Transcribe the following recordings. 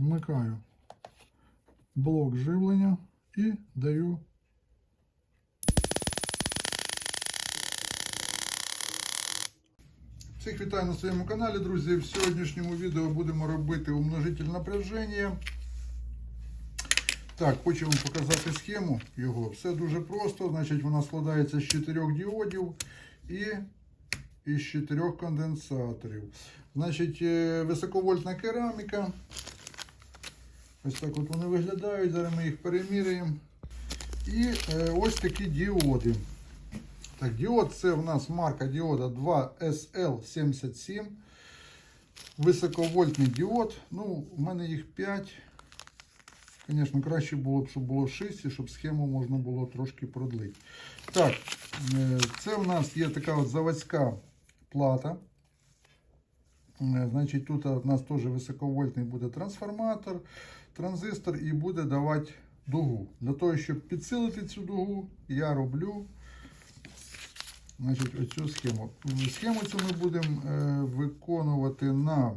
вмикаю блок живлення і даю. Всіх вітаю на своєму каналі, друзі. В сьогоднішньому відео будемо робити умножитель напряження. Так, хочу вам показати схему його. Все дуже просто. Значить, вона складається з чотирьох діодів і із чотирьох конденсаторів. Значить, е, високовольтна кераміка. Ось так от вони виглядають. Зараз ми їх переміряємо. І е, ось такі діоди. Так, діод це в нас марка діода 2SL77. Високовольтний діод. Ну, у мене їх 5. Звісно, краще було б, щоб було 6, і щоб схему можна було трошки продлити. Так, е, це у нас є така от заводська плата. Е, Значить, тут у нас теж високовольтний буде трансформатор, транзистор і буде давати дугу. Для того, щоб підсилити цю дугу, я роблю значить, оцю схему. Схему цю ми будемо е, виконувати на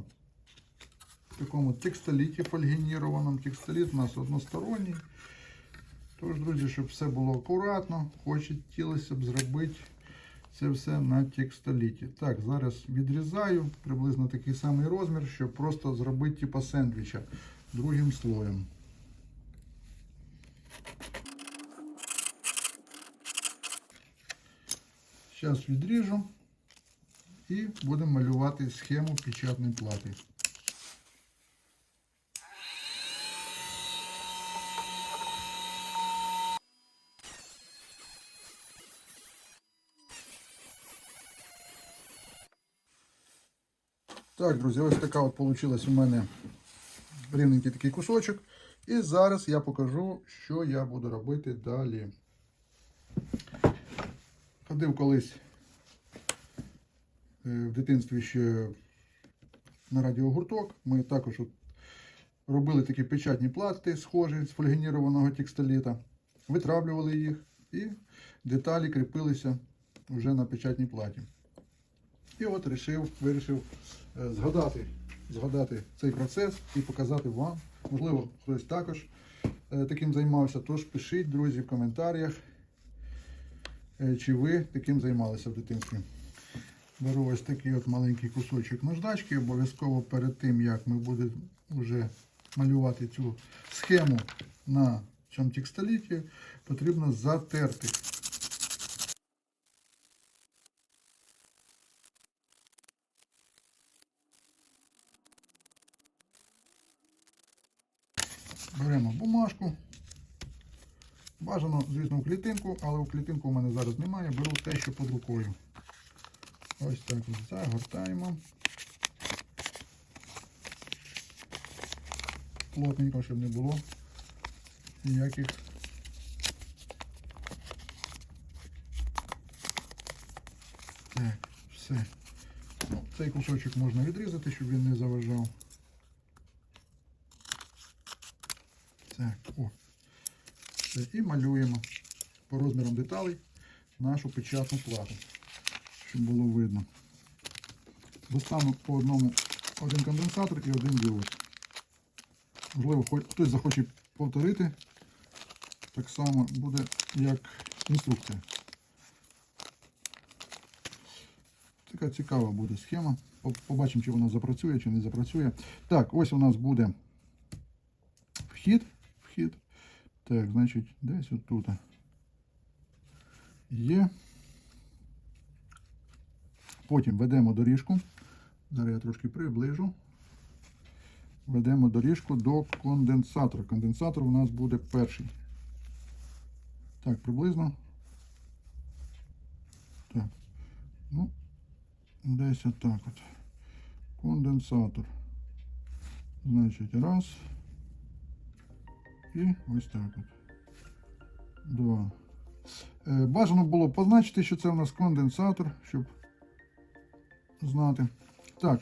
такому текстоліті фольгінірованому. Текстоліт у нас односторонній. Тож, друзі, щоб все було акуратно, хотілося б зробити це все на текстоліті. Так, зараз відрізаю приблизно такий самий розмір, щоб просто зробити типу сендвіча другим слоєм. Зараз відріжу і будемо малювати схему печатної плати. Так, друзі, ось така от вийшла у мене рівненький такий кусочок. І зараз я покажу, що я буду робити далі. Ходив колись е, в дитинстві ще на радіогурток. Ми також робили такі печатні плати, схожі з фольгінірованого текстоліта, витравлювали їх і деталі кріпилися вже на печатній платі. І от вирішив, вирішив е, згадати, згадати цей процес і показати вам. Можливо, хтось також е, таким займався. Тож пишіть, друзі, в коментарях, е, чи ви таким займалися в дитинстві. Беру ось такий от маленький кусочок наждачки. Обов'язково перед тим, як ми будемо вже малювати цю схему на цьому текстоліті, потрібно затерти. Беремо бумажку. Бажано, звісно, в клітинку, але в клітинку у мене зараз немає. Беру те, що під рукою. Ось так от загортаємо. Плотненько, щоб не було ніяких. Так, все. Ну, цей кусочок можна відрізати, щоб він не заважав. Так, о. Все. І малюємо по розмірам деталей нашу печатну плату, щоб було видно. Достану по одному один конденсатор і один діод. Можливо, хтось захоче повторити. Так само буде як інструкція. Така цікава буде схема. Побачимо, чи вона запрацює, чи не запрацює. Так, ось у нас буде вхід. Вхід. Так, значить, десь отут. Є. Потім ведемо доріжку. Зараз я трошки приближу. Ведемо доріжку до конденсатора. Конденсатор у нас буде перший. Так, приблизно. Так. Ну, десь отак от. Конденсатор. Значить, раз. І ось так от. Два. Е, Бажано було позначити, що це у нас конденсатор, щоб знати. Так.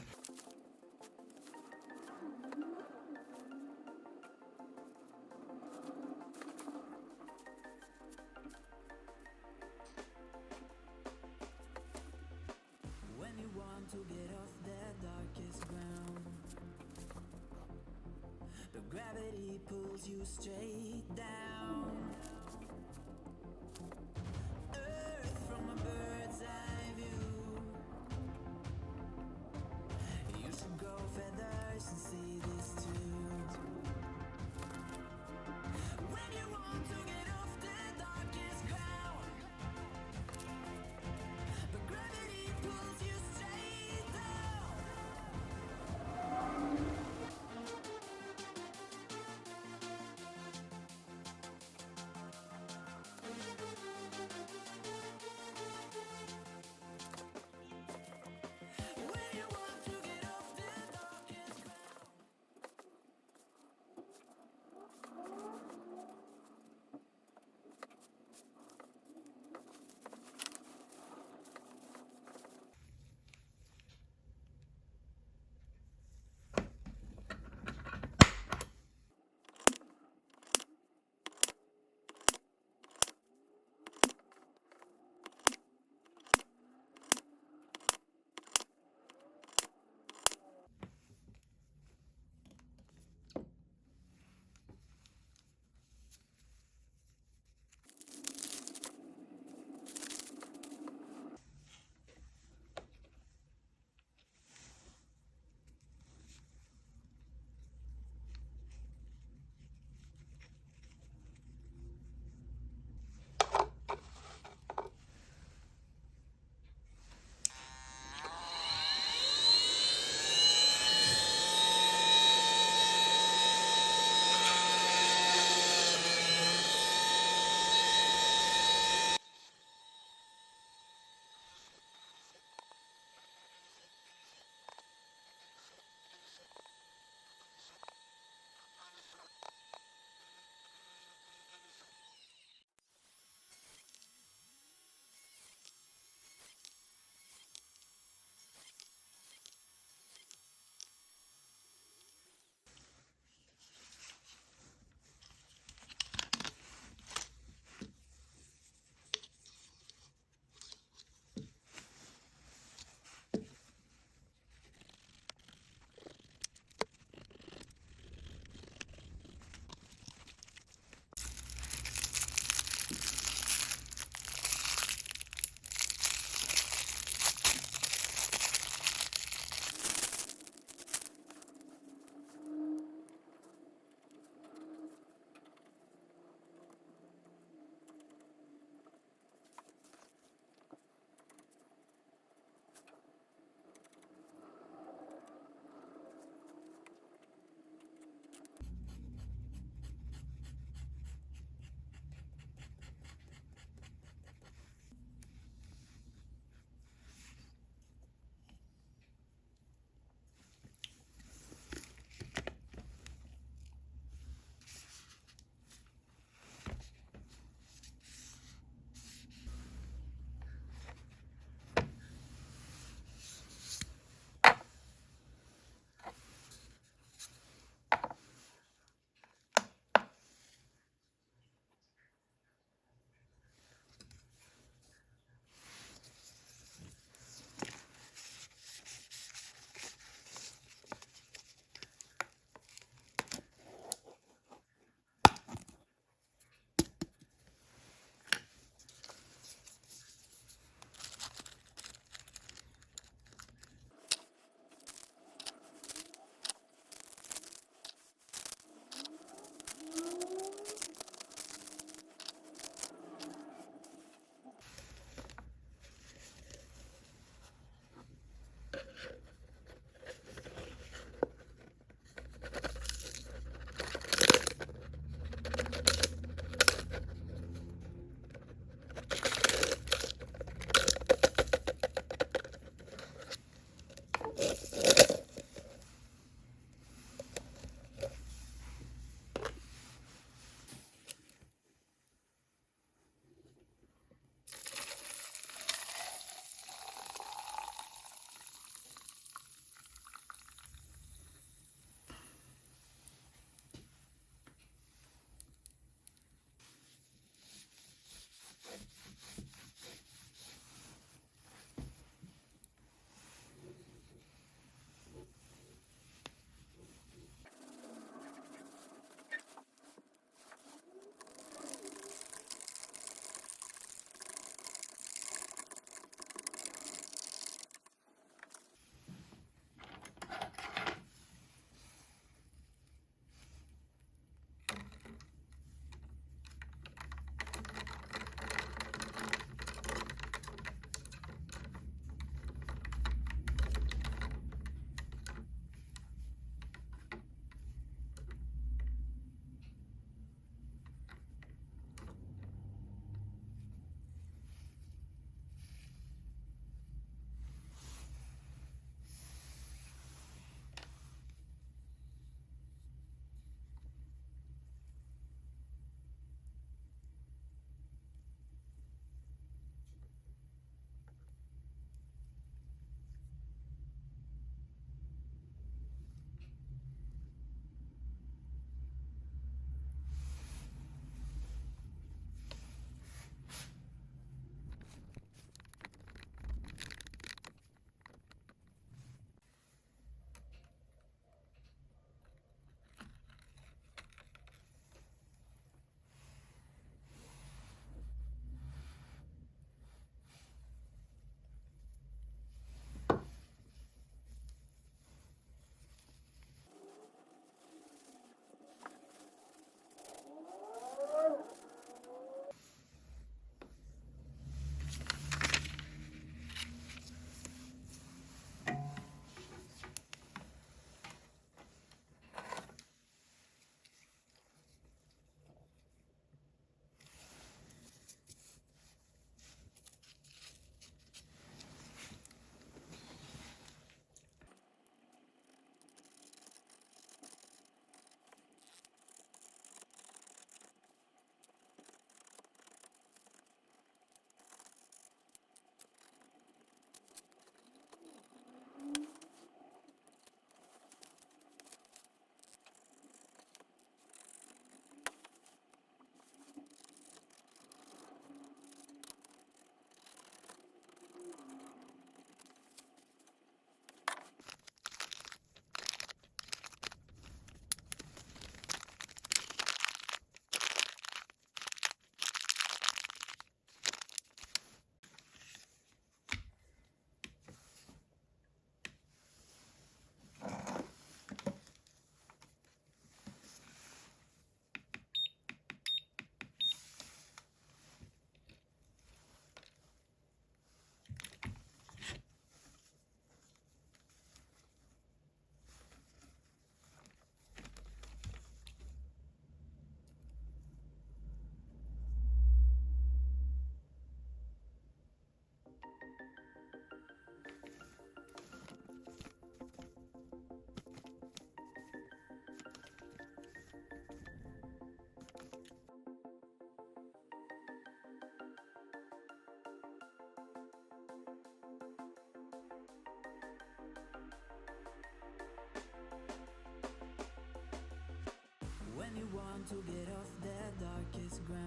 When you want to get off the darkest ground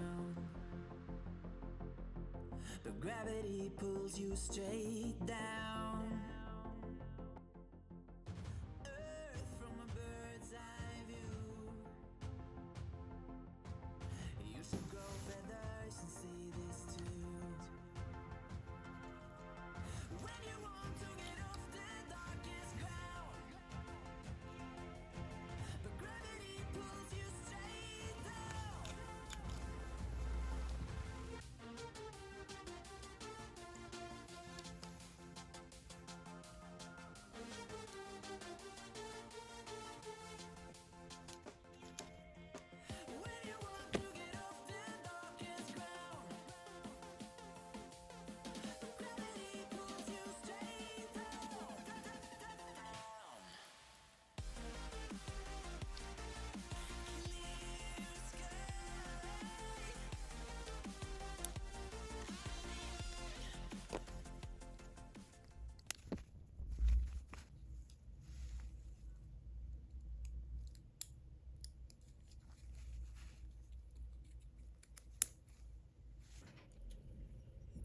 but gravity pulls you straight down.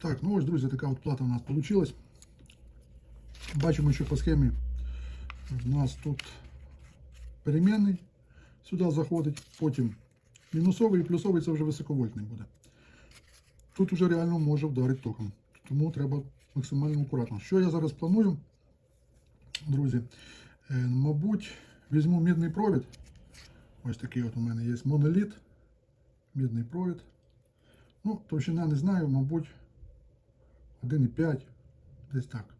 Так, ну ось, друзі, така от плата у нас вийшла. Бачимо, що по схемі в нас тут перемінний сюди заходить, потім мінусовий і плюсовий це вже високовольтний буде. Тут вже реально може вдарити током. Тому треба максимально акуратно. Що я зараз планую, друзі? Е, мабуть, візьму мідний провід. Ось такий от у мене є моноліт. Мідний провід. Ну, товщина не знаю, мабуть, 1,5, десь так.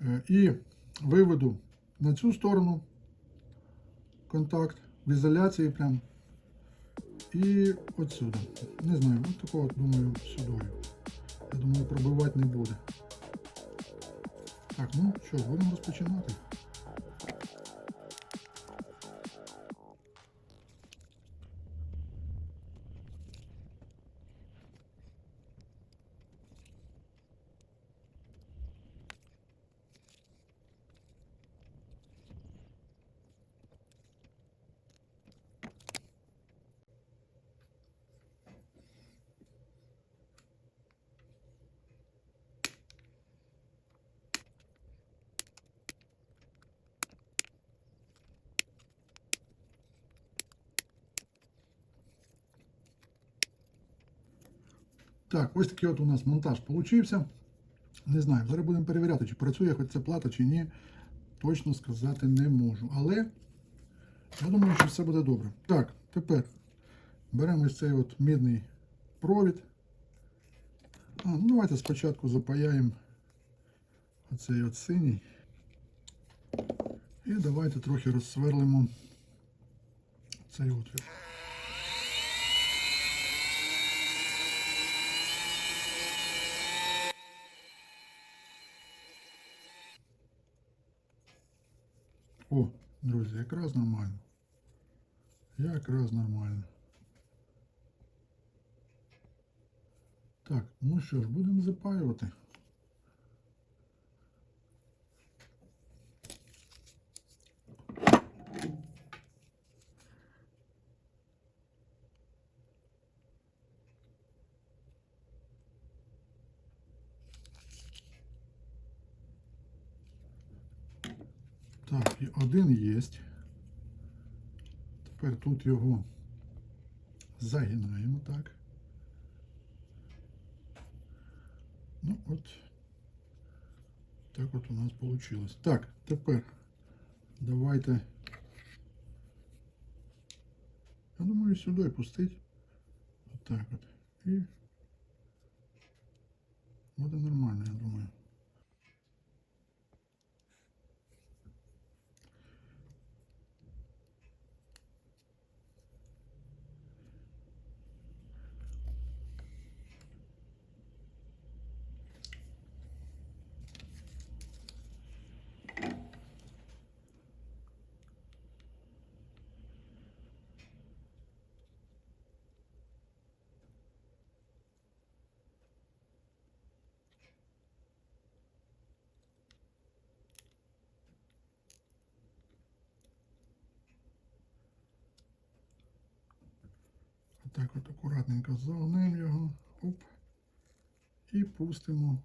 Е, І виведу на цю сторону контакт в ізоляції прям. І отсюди. Не знаю, от такого, думаю, сюди. Я думаю, пробивати не буде. Так, ну що, будемо розпочинати. Так, ось такий от у нас монтаж получився. Не знаю, зараз будемо перевіряти, чи працює хоч ця плата, чи ні. Точно сказати не можу. Але я думаю, що все буде добре. Так, тепер беремо ось цей от мідний провід. А, ну давайте спочатку запаяємо оцей от синій. І давайте трохи розсверлимо цей отвір. О, друзі, якраз нормально. Якраз нормально. Так, ну що ж, будемо запаювати. Так, і один є. Тепер тут його загинаємо так. Ну от. Так от у нас вийшло. Так, тепер давайте. Я думаю, сюди пустить. Отак от. І буде нормально, я думаю. Так от акуратненько загнемо його. Оп. І пустимо.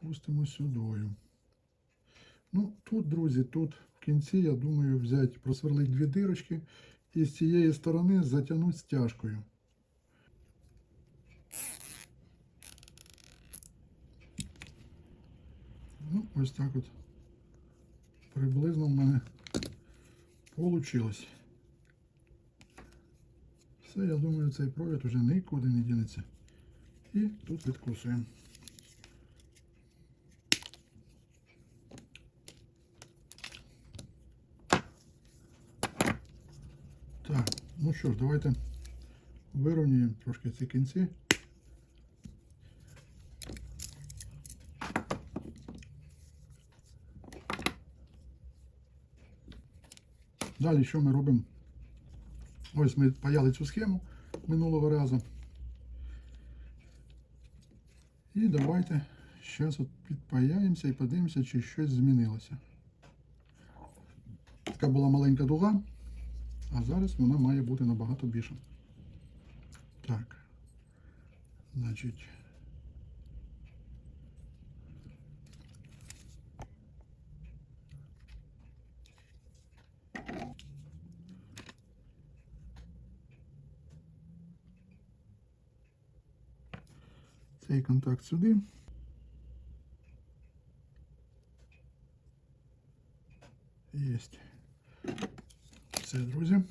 Пустимо сюдою. Ну, тут, друзі, тут в кінці, я думаю, взяти, просверлити дві дирочки і з цієї сторони затягнути стяжкою. Ну, ось так от приблизно в мене получилось. Все, я думаю, цей провід уже нікуди не дінеться. І тут відкусуємо. Так, ну що ж, давайте вирівнюємо трошки ці кінці. Далі що ми робимо? Ось ми паяли цю схему минулого разу. І давайте зараз от підпаяємося і подивимося, чи щось змінилося. Така була маленька дуга, а зараз вона має бути набагато більша. Так. Значить. Цей контакт сюди. Єсть. Все, друзі.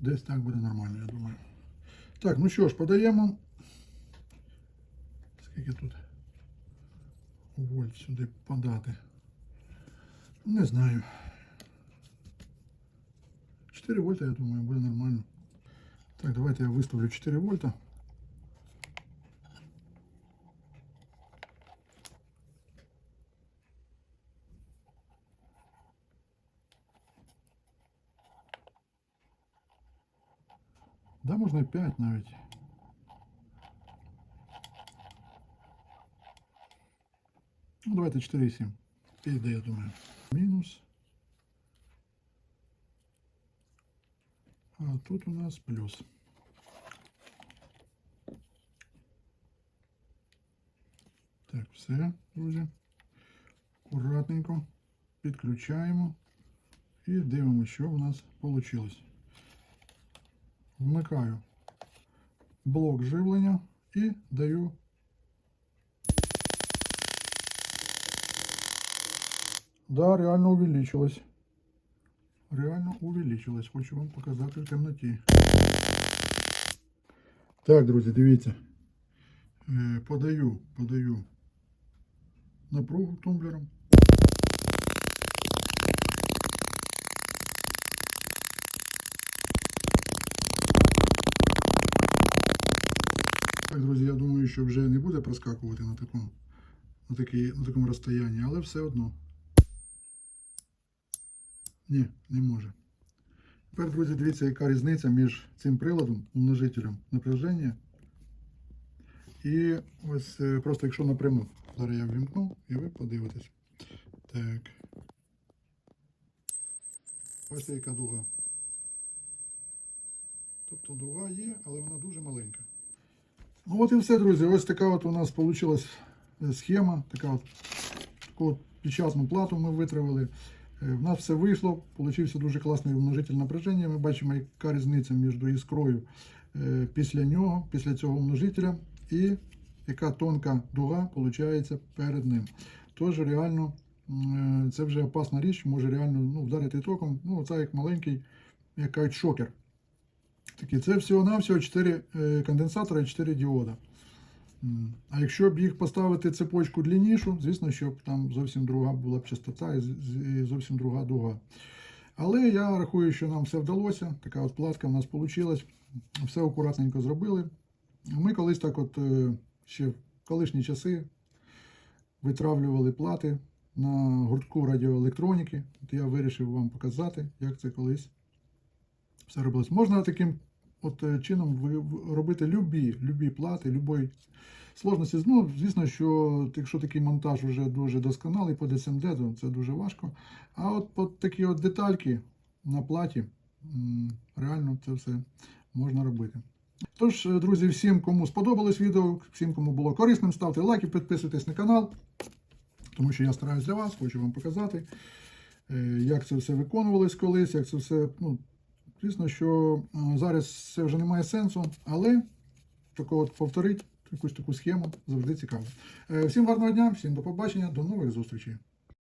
Десь так буде нормально, я думаю. Так, ну що ж, подаємо. Скільки тут вольт сюди подати? Не знаю. 4 вольта, я думаю, буде нормально. Так, давайте я выставлю 4 вольта. Да, можна і 5 навіть. Ну, давайте 4,7. Піде, я думаю. Мінус. А тут у нас плюс. Так, все, друзі. Акуратненько підключаємо і дивимося, що у нас вийшло. Вмикаю блок живлення і даю. Да, реально увеличилось. Реально увеличилось. Хочу вам показати в темноті. Так, друзі, дивіться. Е, Подаю, подаю напругу тумблером. Так, друзі, я думаю, що вже не буде проскакувати на такому, на, такій, на такому розстоянні, але все одно. Ні, не може. Тепер, друзі, дивіться, яка різниця між цим приладом, умножителем напряження. І ось е, просто якщо напряму. Зараз я ввімкну і ви подивитесь. Так. Ось яка дуга. Тобто дуга є, але вона дуже маленька. Ну от і все, друзі. Ось така от у нас вийшла схема. Така от, таку от печатну плату ми витравили. Е, В нас все вийшло, получився дуже класний умножитель напряження. Ми бачимо, яка різниця між іскрою е, після нього, після цього умножителя, і яка тонка дуга виходить перед ним. Тож реально е, це вже опасна річ, може реально ну, вдарити током. Ну, це як маленький, як кажуть, шокер. Такі, це всього-навсього 4 е, конденсатора і 4 діода. А якщо б їх поставити цепочку длиннішу, звісно, щоб там зовсім друга була б частота і зовсім друга дуга. Але я рахую, що нам все вдалося. Така от платка в нас вийшла. Все акуратненько зробили. Ми колись так, от е, ще в колишні часи витравлювали плати на гуртку радіоелектроніки. От я вирішив вам показати, як це колись все робилось. Можна таким от е, чином робити любі, любі плати, любої сложності. Ну, звісно, що якщо такий монтаж вже дуже досконалий по DSMD, то це дуже важко. А от по такі от детальки на платі, реально це все можна робити. Тож, е, друзі, всім, кому сподобалось відео, всім, кому було корисним, ставте лайки, підписуйтесь на канал, тому що я стараюсь для вас, хочу вам показати, е, як це все виконувалось колись, як це все. Ну, звісно, що е, зараз це вже не має сенсу, але такого от повторити якусь таку схему завжди цікаво. Е, Всім гарного дня, всім до побачення, до нових зустрічей.